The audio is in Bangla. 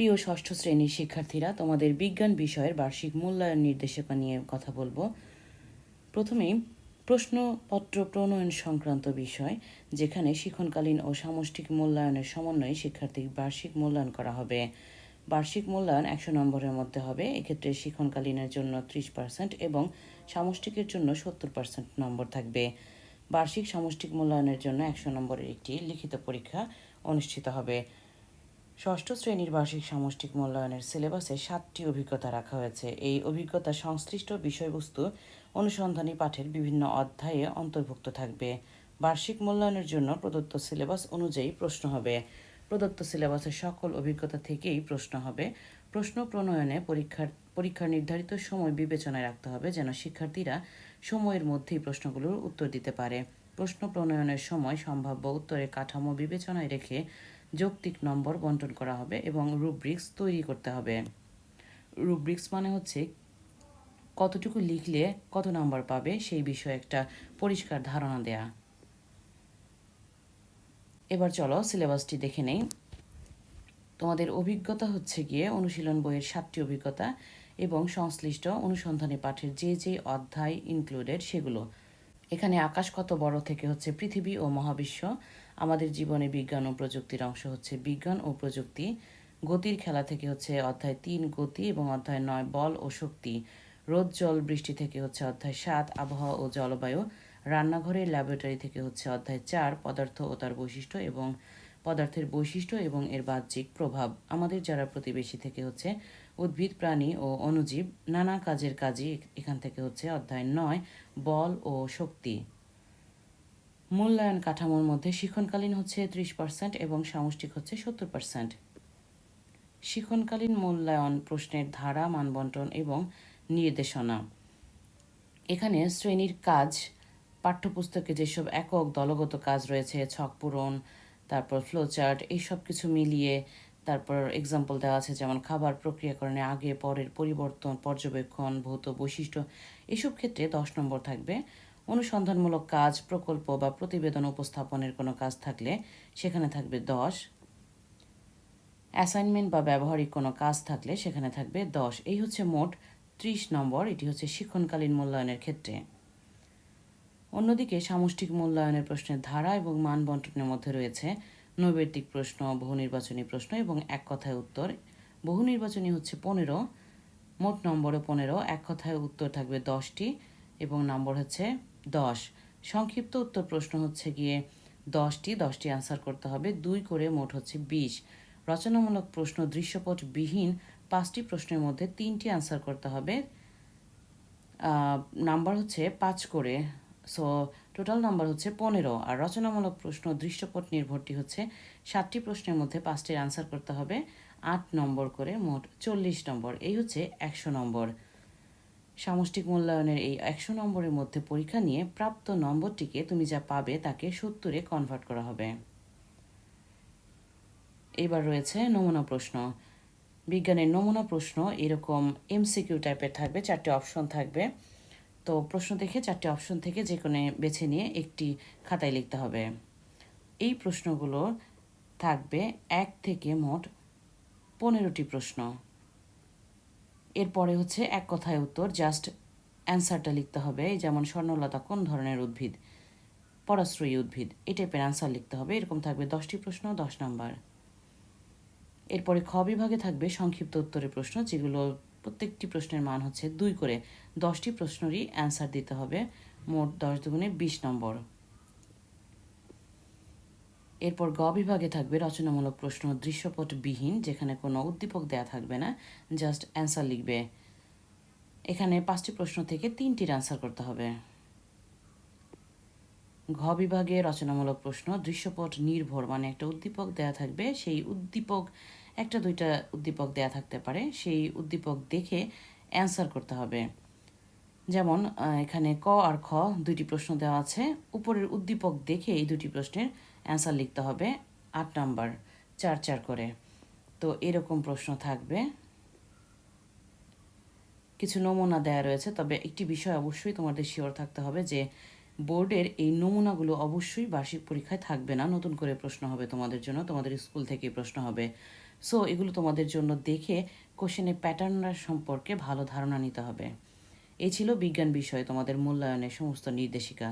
প্রিয় ষষ্ঠ শ্রেণির শিক্ষার্থীরা, তোমাদের বিজ্ঞান বিষয়ের বার্ষিক মূল্যায়ন নির্দেশিকা নিয়ে কথা বলব। প্রথমেই প্রশ্নপত্র প্রণয়ন সংক্রান্ত বিষয়, যেখানে শিক্ষণকালীন ও সামষ্টিক মূল্যায়নের সমন্বয়ে শিক্ষার্থীর বার্ষিক মূল্যায়ন করা হবে। বার্ষিক মূল্যায়ন একশো নম্বরের মধ্যে হবে, এক্ষেত্রে শিক্ষণকালীনের জন্য ত্রিশ পার্সেন্ট এবং সামষ্টিকের জন্য সত্তর পার্সেন্ট নম্বর থাকবে। বার্ষিক সামষ্টিক মূল্যায়নের জন্য একশো নম্বরের একটি লিখিত পরীক্ষা অনুষ্ঠিত হবে। ষষ্ঠ শ্রেণির বার্ষিক সামষ্টিক মূল্যায়নের সিলেবাসে সাতটি অভিজ্ঞতা রাখা হয়েছে। এই অভিজ্ঞতা সংশ্লিষ্ট বিষয়বস্তু অনুসন্ধানী পাঠের বিভিন্ন অধ্যায়ে অন্তর্ভুক্ত থাকবে। বার্ষিক মূল্যায়নের জন্য প্রদত্ত সিলেবাস অনুযায়ী প্রশ্ন হবে। প্রদত্ত সিলেবাসের সকল অভিজ্ঞতা থেকেই প্রশ্ন হবে। প্রশ্ন প্রণয়নে পরীক্ষার পরীক্ষার নির্ধারিত সময় বিবেচনায় রাখতে হবে যেন শিক্ষার্থীরা সময়ের মধ্যেই প্রশ্নগুলোর উত্তর দিতে পারে। প্রশ্ন প্রণয়নের সময় সম্ভাব্য উত্তরের কাঠামো বিবেচনায় রেখে যৌক্তিক নম্বর বন্টন করা হবে এবং রুব্রিক্স তৈরি করতে হবে। রুব্রিক্স মানে হচ্ছে কতটুকু লিখলে কত নাম্বার পাবে সেই বিষয়ে একটা পরিষ্কার ধারণা দেয়া। এবার চলো সিলেবাসটি দেখে নেই। তোমাদের অভিজ্ঞতা হচ্ছে গিয়ে অনুশীলন বইয়ের সাতটি অভিজ্ঞতা এবং সংশ্লিষ্ট অনুসন্ধানী পাঠের যে যে অধ্যায় ইনক্লুডেড সেগুলো। এখানে আকাশ কত বড় থেকে হচ্ছে পৃথিবী ও মহাবিশ্ব আমাদের জীবনে বিজ্ঞান ও প্রযুক্তির অংশ হচ্ছে বিজ্ঞান ও প্রযুক্তি। গতির খেলা থেকে হচ্ছে অধ্যায় তিন গতি এবং অধ্যায় নয় বল ও শক্তি। রোদ, জল, বৃষ্টি থেকে হচ্ছে অধ্যায় সাত, আবহাওয়া ও জলবায়ু। রান্নাঘরের ল্যাবরেটরি থেকে হচ্ছে অধ্যায় চার, পদার্থ ও তার বৈশিষ্ট্য এবং পদার্থের বৈশিষ্ট্য এবং এর বাহ্যিক প্রভাব। আমাদের যারা প্রতিবেশী থেকে হচ্ছে উদ্ভিদ, প্রাণী ও অণুজীব, নানা কাজের কাজই এখান থেকে হচ্ছে অধ্যায় নয় বল ও শক্তি। মূল্যায়ন কাঠামোর মধ্যে শিক্ষণকালীন হচ্ছে ত্রিশ পার্সেন্ট এবং সামষ্টিক হচ্ছে সত্তর পার্সেন্ট শিক্ষণকালীন মূল্যায়ন প্রশ্নের ধারা, মানবন্টন এবং নির্দেশনা। এখানে শ্রেণির কাজ, পাঠ্যপুস্তকে যেসব একক দলগত কাজ রয়েছে, ছক পূরণ, তারপর ফ্লোচার্ট এইসব কিছু মিলিয়ে তারপর এক্সাম্পল দেওয়া আছে, যেমন খাবার প্রক্রিয়াকরণে আগে, পরের পরিবর্তন, পর্যবেক্ষণ, ভৌত বৈশিষ্ট্য, এসব ক্ষেত্রে দশ নম্বর থাকবে অনুসন্ধানমূলক কাজ, প্রকল্প বা প্রতিবেদন উপস্থাপনের কোনো কাজ থাকলে সেখানে থাকবে দশ। অ্যাসাইনমেন্ট বা ব্যবহারিক কোনো কাজ থাকলে সেখানে থাকবে দশ। এই হচ্ছে মোট ত্রিশ নম্বর, এটি হচ্ছে শিক্ষণকালীন মূল্যায়নের ক্ষেত্রে। অন্যদিকে সামষ্টিক মূল্যায়নের প্রশ্নের ধারা এবং মান বন্টনের মধ্যে রয়েছে নৈবেদিক প্রশ্ন বহু নির্বাচনী প্রশ্ন এবং এক কথায় উত্তর। বহু নির্বাচনী হচ্ছে পনেরো, মোট নম্বরও পনেরো, এক কথায় উত্তর থাকবে দশটি এবং নম্বর হচ্ছে দশ। সংক্ষিপ্ত উত্তর প্রশ্ন হচ্ছে গিয়ে, দশটি দশটি আনসার করতে হবে, দুই করে মোট হচ্ছে বিশ। রচনামূলক প্রশ্ন দৃশ্যপট বিহীন পাঁচটি প্রশ্নের মধ্যে তিনটি আনসার করতে হবে। নাম্বার হচ্ছে পাঁচ করে সো টোটাল নাম্বার হচ্ছে পনেরো। আর রচনামূলক প্রশ্ন দৃশ্যপট নির্ভরটি হচ্ছে সাতটি প্রশ্নের মধ্যে পাঁচটির আনসার করতে হবে, আট নম্বর করে মোট চল্লিশ নম্বর। এই হচ্ছে একশো নম্বর। সামষ্টিক মূল্যায়নের এই একশো নম্বরের মধ্যে পরীক্ষা নিয়ে প্রাপ্ত নম্বরটিকে তুমি যা পাবে তাকে সত্তরে কনভার্ট করা হবে। এবার রয়েছে নমুনা প্রশ্ন। বিজ্ঞানের নমুনা প্রশ্ন এরকম এমসিকিউ টাইপের থাকবে, চারটে অপশন থাকবে। তো প্রশ্ন দেখে চারটে অপশন থেকে যে কোনো বেছে নিয়ে একটি খাতায় লিখতে হবে। এই প্রশ্নগুলো থাকবে এক থেকে মোট পনেরোটি প্রশ্ন। এরপরে হচ্ছে এক কথায় উত্তর জাস্ট অ্যান্সারটা লিখতে হবে যেমন স্বর্ণলতা কোন ধরনের উদ্ভিদ? পরাশ্রয়ী উদ্ভিদ, এই টাইপের অ্যান্সার লিখতে হবে, এরকম থাকবে দশটি প্রশ্ন, দশ নাম্বার। এরপরে খ বিভাগে থাকবে সংক্ষিপ্ত উত্তরের প্রশ্ন, যেগুলো প্রত্যেকটি প্রশ্নের মান হচ্ছে দুই করে। দশটি প্রশ্নেরই অ্যান্সার দিতে হবে, মোট দশ দুগুণে বিশ নম্বর। এরপর গ বিভাগে থাকবে রচনামূলক প্রশ্ন দৃশ্যপটবিহীন, যেখানে কোনো উদ্দীপক দেয়া থাকবে না, জাস্ট অ্যান্সার লিখবে। এখানে পাঁচটি প্রশ্ন থেকে তিনটির অ্যান্সার করতে হবে। ঘ বিভাগে রচনামূলক প্রশ্ন দৃশ্যপট নির্ভর মানে একটা উদ্দীপক দেয়া থাকবে, সেই উদ্দীপক, একটা দুইটা উদ্দীপক দেয়া থাকতে পারে, সেই উদ্দীপক দেখে অ্যান্সার করতে হবে। যেমন এখানে ক আর খ দুইটি প্রশ্ন দেওয়া আছে। উপরের উদ্দীপক দেখে এই দুটি প্রশ্নের অ্যান্সার লিখতে হবে আট নাম্বার, চার চার করে। তো এরকম প্রশ্ন থাকবে। কিছু নমুনা দেয়া রয়েছে, তবে একটি বিষয় অবশ্যই তোমাদের শিওর থাকতে হবে যে বোর্ডের এই নমুনাগুলো অবশ্যই বার্ষিক পরীক্ষায় থাকবে না। নতুন করে প্রশ্ন হবে তোমাদের জন্য, তোমাদের স্কুল থেকে প্রশ্ন হবে। সো এগুলো তোমাদের জন্য দেখে কোশ্চেনের প্যাটার্নরা সম্পর্কে ভালো ধারণা নিতে হবে। এই ছিল বিজ্ঞান বিষয়ে তোমাদের মূল্যায়নের সমস্ত নির্দেশিকা।